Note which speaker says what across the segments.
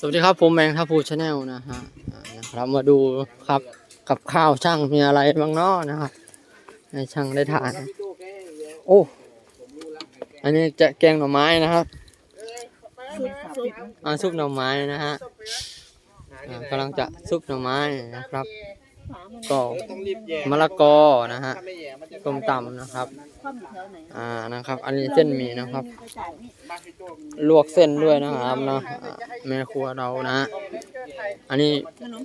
Speaker 1: สวัสดีครับผมแมงท่าพูชาแนลนะฮะอ่านะครับมาดูครับกับข้าวช่างมีอะไรบ้างเนาะนะครับให้ช่างได้ทานโอ้อันนี้จะแกงหน่อไม้นะครับอ่าซุปหน่อไม้นะฮะอ่ากำลังจะซุปหน่อไม้นะครับ ก็มะละกอนะฮะต้มตำนะครับ อ่านะครับ อันนี้เส้นหมี่นะครับ ลวกเส้นด้วยนะครับเนาะอ่าแม่ครัวเรานะฮะอันนี้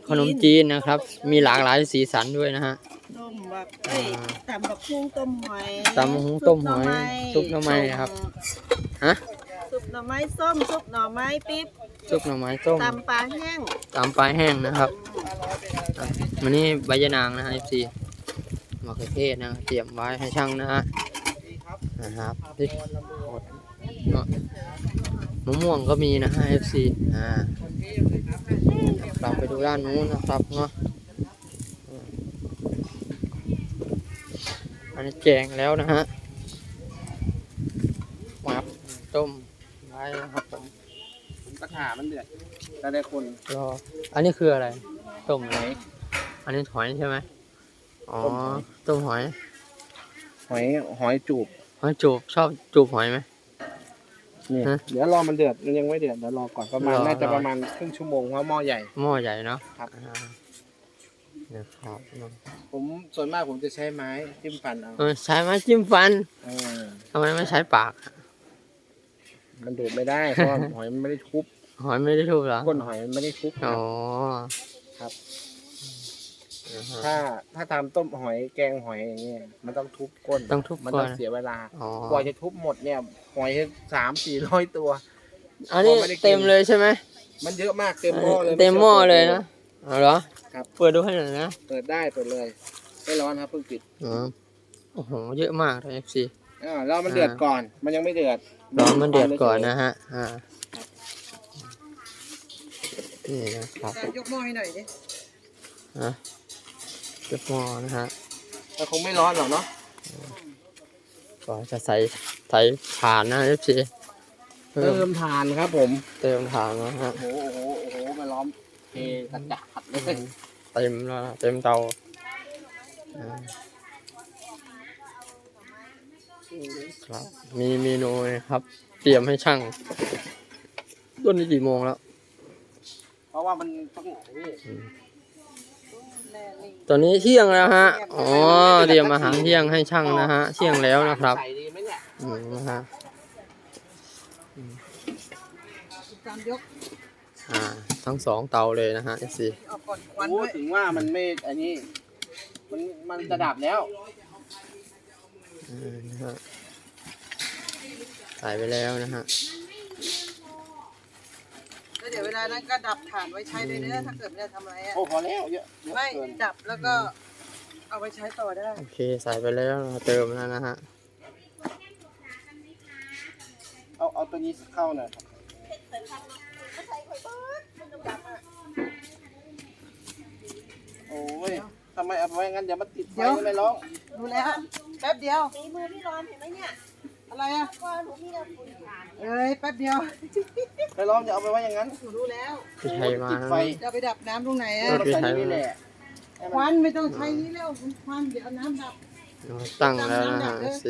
Speaker 1: ขนมจีนนะครับ มีหลากหลายสีสันด้วยนะฮะ
Speaker 2: ต้มแบบเอ้ยตำบักคุ้งต้มหอย
Speaker 1: ตำบักหุ่งต้มหอยซุปหน่อไม้ครับฮะ
Speaker 2: ซุปหน่อไม้ส้มซุปหน่อไม้ปิ๊บ
Speaker 1: ซุปหน่อไม้ต้ม
Speaker 2: ตำปลาแห้ง
Speaker 1: ตำปลาแห้งนะครับอะ วันนี้ใบยะนางนะฮะ FC มะเขือเทศนะเตรียมไว้ให้ช่างนะฮะนะครับที่เนาะมะม่วงก็มีนะฮะ FC อ่าเราไปดูด้านนู้นนะครับเนาะอันนี้แกงแล้วนะฮะมับต้มไว้นะครับผม
Speaker 3: กระถามันเดือดแล้วได้คน
Speaker 1: รออันนี้คืออะไร ต้มอะไรอันนี้หอยใช่ไหมอ๋อ ต้มหอย
Speaker 3: หอยหอยจูบ
Speaker 1: หอยจูบชอบจูบหอยไหม
Speaker 3: นี่
Speaker 1: ฮะ
Speaker 3: เดี๋ยวรอมันเดือดมันยังไม่เดือดเดี๋ยวรอก่อนประมาณ
Speaker 1: รอ
Speaker 3: น่าจะ
Speaker 1: รอ
Speaker 3: ประมาณครึ่งชั่วโมงเพราะหม้อใหญ่
Speaker 1: หม้อใหญ่เนาะ
Speaker 3: ครับ
Speaker 1: อ่านะครับ
Speaker 3: ผมส่วนมากผมจะใช้ไม้จิ้มฟันเอา
Speaker 1: เออใช้ไม้จิ้มฟัน
Speaker 3: เออ
Speaker 1: ทำไมไม่ใช้ปาก
Speaker 3: มันดูดไม่ได้เพราะว่าหอยมันไม่ได้ทุบ
Speaker 1: หอยไม่ได้ทุบเหรอ
Speaker 3: ก้นหอยมันไม่ได้ทุบ
Speaker 1: อ๋อ
Speaker 3: ครับ
Speaker 1: อ่าฮะ
Speaker 3: ถ้าถ้าทำต้มหอยแกงหอยอย่างเงี้ยมันต้องทุบก้น
Speaker 1: ต้องทุบ
Speaker 3: มัน
Speaker 1: ก่
Speaker 3: ต้
Speaker 1: อ
Speaker 3: อนงเสียเวลา
Speaker 1: อ๋อก
Speaker 3: ว่าจะทุบหมดเนี่ย หอยสามสี่ร้อยตัว
Speaker 1: อันนี้
Speaker 3: พอไม่ได้กิน
Speaker 1: เต็มเลยใช่ไหม
Speaker 3: มันเยอะมากเต็มหม้อเลย
Speaker 1: เต็มหม้อเลยนะเอาเหรอ
Speaker 3: ครับ
Speaker 1: เปิดดูให้หน่อยนะ
Speaker 3: เปิดได้เปิดเลยไม่ร้อนครับเพิ่งปิด
Speaker 1: อ๋อโอ้โหเยอะมากเลย FC
Speaker 3: อ่าเรามันเดือดก่อน มันยังไม่เดือด
Speaker 1: รอมันเดือดก่อนนะฮะอ่า นี่นะครับ
Speaker 2: ยกหม้อให้หน่อยดิ
Speaker 1: ฮะเจะพอนะฮะ
Speaker 3: มันคงไม่ร้อนหรอกเนาะ
Speaker 1: ก็จะใส่ใส่ถ่านนะ FC เพิ่ม
Speaker 3: เติมทานครับ ผม
Speaker 1: เติมถ่านนะฮะ
Speaker 3: โอ้โหโอ้โหโอ้โหมาล้อมเทกระจัดเลย
Speaker 1: เต็มแล้วนะเต็มเตาอ่าครับ มีเมนูนะครับ เตรียมให้ช่างต้นนี้กี่โมงแล้ว
Speaker 3: เพราะว่ามันต้องนี่
Speaker 1: ตอนนี้เที่ยงแล้วฮะ อ๋อ เตรียมอาหารเที่ยงให้ช่างนะฮะ เที่ยงแล้วนะครับ
Speaker 3: ใส่ดีไหมเนี่ย
Speaker 1: อืมนะฮะ
Speaker 2: ตามยก
Speaker 1: อ่า ทั้งสองเตาเลยนะฮะ FC
Speaker 2: ออกก่อนควัน
Speaker 3: โอ้
Speaker 2: ด้วย
Speaker 3: ถึงว่ามันไม่อันนี้ มันมันจะดับแล้ว
Speaker 1: อืมนะฮะใส่ไปแล้วนะฮะ
Speaker 2: แล้วเดี๋ยวเวลานั้นก็ดับถ่านไว้ใช้เลยเนื้อถ้าเกิดไม่ได้ทำอะไรอะ
Speaker 3: โอ้พอแล้วเยอะเยอะ
Speaker 2: ไม่
Speaker 3: เกิน
Speaker 2: ดับแล้วก็เอาไปใช้ต่อได้
Speaker 1: โอเคใส่ไปแล้วนะเติมแล้วนะฮะ
Speaker 3: เอาเอาตัวนี้เข้าหน่อยโอ้ยทำไมเอาไว้งั้นเดี๋ยวมันติดไฟ
Speaker 2: เดี๋ยว
Speaker 3: ไม่ร้อง
Speaker 2: ดูแล้วแป๊บเดียว
Speaker 4: ฝีมือพี่ร้อนเห็นไหมเนี่ย
Speaker 2: อะไรอะ
Speaker 4: ก็หนูมีแต่ฝุ่นฐาน
Speaker 2: เอ้ยแป๊บเดียว
Speaker 3: ไม่ร้องจะเอาไปไว้อย่างนั้น
Speaker 2: หนูรู้แล้ว
Speaker 1: พี่ชัยมา
Speaker 3: ติด
Speaker 1: แล้ว
Speaker 3: ไฟ
Speaker 1: นะ
Speaker 2: จะไปดับน้ำตรงไหน
Speaker 3: เอ
Speaker 2: อะ
Speaker 3: อเราใส่นี่แหละให้
Speaker 2: ค
Speaker 3: มั
Speaker 2: วันนไม่ต้องใช้นี้แล้วควันเดี๋ยวเอาน้ำดับ
Speaker 1: ตั้งแล้วนะฮะ FC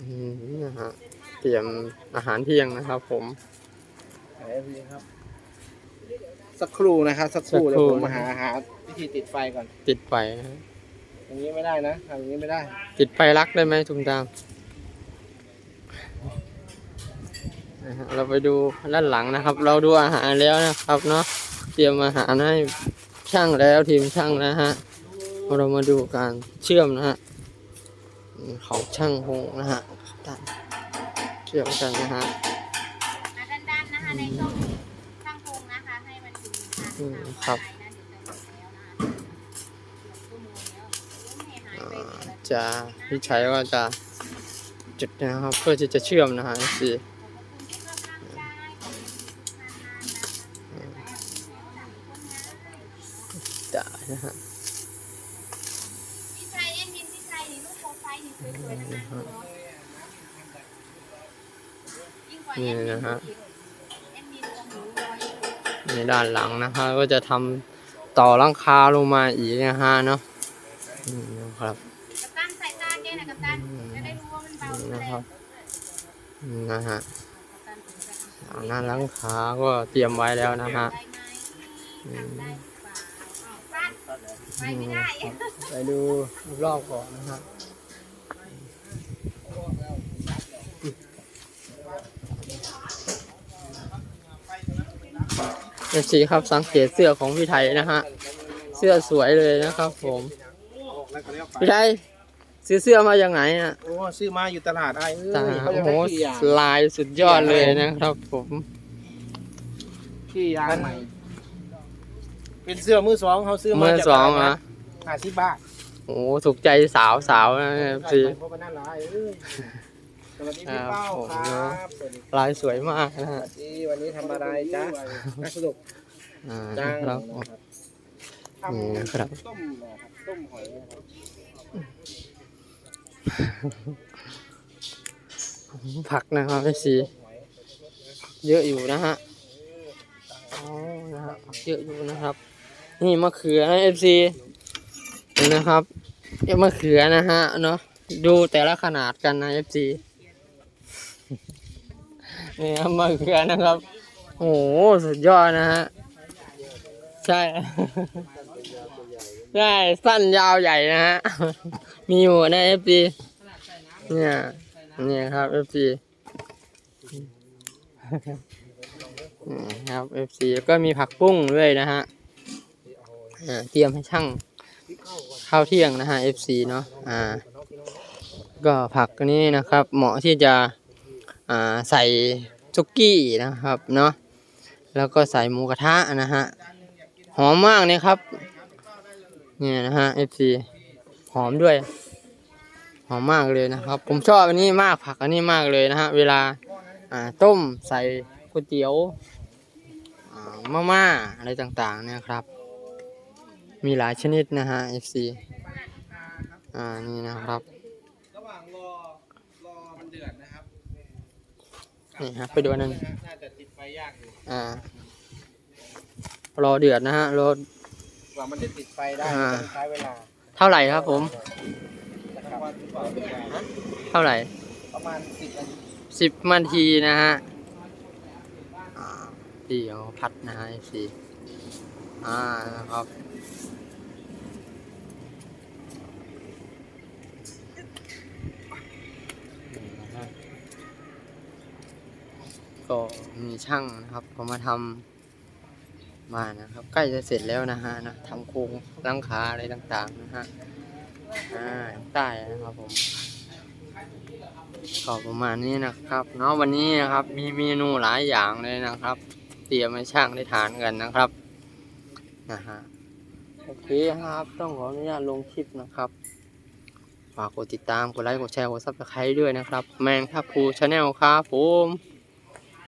Speaker 1: อืมนะฮะเตรียมอาหารเที่ยงนะครับ ผม
Speaker 3: ไหนพี่ครับสักครู่นะครับสักครู่
Speaker 1: สั
Speaker 3: เดี๋
Speaker 1: ก
Speaker 3: ย
Speaker 1: ควรู่
Speaker 3: ผมมาหาหาวิธีติดไฟก่อน
Speaker 1: ติดไฟนะฮะ
Speaker 3: อย่างนี้ไม่ได้นะทำอย่างนี้ไม่ได้
Speaker 1: ติดไฟรักได้ไหมทุมตามนะฮะเราไปดูด้านหลังนะครับ เราดูอาหารแล้วนะครับเนาะเตรียมอาหารให้ช่างแล้วทีมช่างนะฮะเรามาดูการเชื่อมนะฮะอืมของช่างพงนะฮะเชื่อมกันนะฮะ
Speaker 4: มาด้านๆนะคะในช่องช่างพงนะคะให้มันถึงทาง
Speaker 1: อืม
Speaker 4: ทาง
Speaker 1: ครับ
Speaker 4: ไปนะเดี๋ยวจะหมดแล้วนะคะเกือบชั่วโมงแล้ว
Speaker 1: จะพี่ชัยก็จะจุดนะครับ เพื่อที่จะเชื่อมนะฮะสี
Speaker 4: ขอบคุณทุกกำลังใจขอบคุณทุกท่านนะคะ
Speaker 1: จะนะฮะ
Speaker 4: พี่ชัยเอ็นยินพี่ชัยนี่รูปโปรไฟล์นี่สวยๆทั้งนั้นเลยเนาะยิ่งกว่า
Speaker 1: นี่นะฮะในด้านหลังนะฮะก็จะทำต่อหลังคาลงมาอีกนะฮะเนาะนี่นะครับ
Speaker 4: นะ
Speaker 1: ครับนะฮะ
Speaker 4: งา
Speaker 1: หน้าหลังคาก็เตรียมไว้แล้วนะฮะ
Speaker 4: ได้ไหมทำได้หรือเปล่อ้าวสั้นไปไม่ได้
Speaker 1: ไปดูรอบก่อนนะฮะเอฟซีครับสังเกตเสื้อของพี่ไทยนะฮะ เสื้อสวยเลยนะครับผม พี่ไทย ซื้อเสื้อมาจากไหนอะ
Speaker 3: โอ้ซื้อมาอยู่ตลาดไอ้เอ้
Speaker 1: ตาย
Speaker 3: เขาจะ
Speaker 1: โอ้โห
Speaker 3: ได้ขี้ยาง
Speaker 1: ลายสุดยอดเลยนะครับผม
Speaker 3: ขี้ยางใหม่เป็นเสื้อมือสองเขาซื้อมา
Speaker 1: เมื่อ
Speaker 3: จาก
Speaker 1: สอง
Speaker 3: ตลา
Speaker 1: อะ
Speaker 3: ดห้าสิบบาท
Speaker 1: โอ้โหถูกใจสาวสาวๆนะเอฟซี
Speaker 3: ใส่ไปเพราะว่านั่นหลายเอ้ยสวัสดีพี่เป้า
Speaker 1: ครับผม
Speaker 3: ครับสวัสดี
Speaker 1: ลายสวยมากนะ
Speaker 3: ส
Speaker 1: ฮะ
Speaker 3: วัสดีวันนี้ทำอะไรจ๊ะนักสนุก
Speaker 1: อ่า
Speaker 3: จ้าง
Speaker 1: ครับ
Speaker 3: นะครับ
Speaker 1: นี่นะครับ
Speaker 3: ต้มนะครับต้มหอยนะครับ
Speaker 1: ผักนะครับเอฟซีเยอะอยู่นะฮะอ๋อนะฮะผักเยอะอยู่นะครับ นี่มะเขือนะเอฟซีนะครับเอ้ยมะเขือนะฮะเนาะดูแต่ละขนาดกันนะเอฟซีนี่ครับมะเขือนะครับ โอ้โหสุดยอดนะฮะ ใช่ ใช่สั้นยาวใหญ่นะฮะ มีอยู่นะเอฟซีเนี่ย เนี่ยครับเอฟซีครับเอฟซีแล้วก็มีผักปุ้งด้วยนะฮะอ่าเตรียมให้ช่างข้าวเที่ยงนะฮะเอฟซีเนาะ อ่า ก็ผักนี้นะครับ เหมาะที่จะ อ่า ใส่ซุกี้นะครับเนาะ แล้วก็ใส่หมูกระทะนะฮะ หอมมากเนี่ยครับ นี่ยนะฮะ FC หอมด้วย หอมมากเลยนะครับ ผมชอบอันนี้มากผักอันนี้มากเลยนะฮะ เวลาอ่าต้มใส่ก๋วยเตี๋ยวอ่มาม่าอะไรต่างๆเนี่ยครับ มีหลายชนิดนะฮะ FC อ่านี่นะครับ
Speaker 3: ระหว่างรอรอมันเดือดนะครับ
Speaker 1: นี่ครับไปดูนนั้นอ่ารอเดือดนะฮะรอ ก
Speaker 3: ว่ามันจะติดไฟได้
Speaker 1: อ่า
Speaker 3: ต้องใช้เวลา
Speaker 1: เท่าไหร่ครับผม
Speaker 3: นะครับ
Speaker 1: เท่าไหร่
Speaker 3: ประมาณสิบนาที
Speaker 1: สิบนาทีนะฮะอ่าที่เอาพัดนะฮะสีอ่านะครับนี่นะฮะก็มีช่างนะครับก็มาทำ มานะครับ ใกล้จะเสร็จแล้วนะฮะนะทำโครงหลังคาอะไรต่างๆนะฮะอ่าใต้นะครับผมก็ประมาณนี้นะครับเนาะวันนี้นะครับมีเมนูหลายอย่างเลยนะครับ เตรียมให้ช่างได้ทานกันนะครับนะฮะโอเคครับต้องขออนุญาตลงคลิปนะครับฝากกดติดตามกดไลค์กดแชร์กดซับสไครต์ด้วยนะครับ แมนครับภูชาแนลครับผม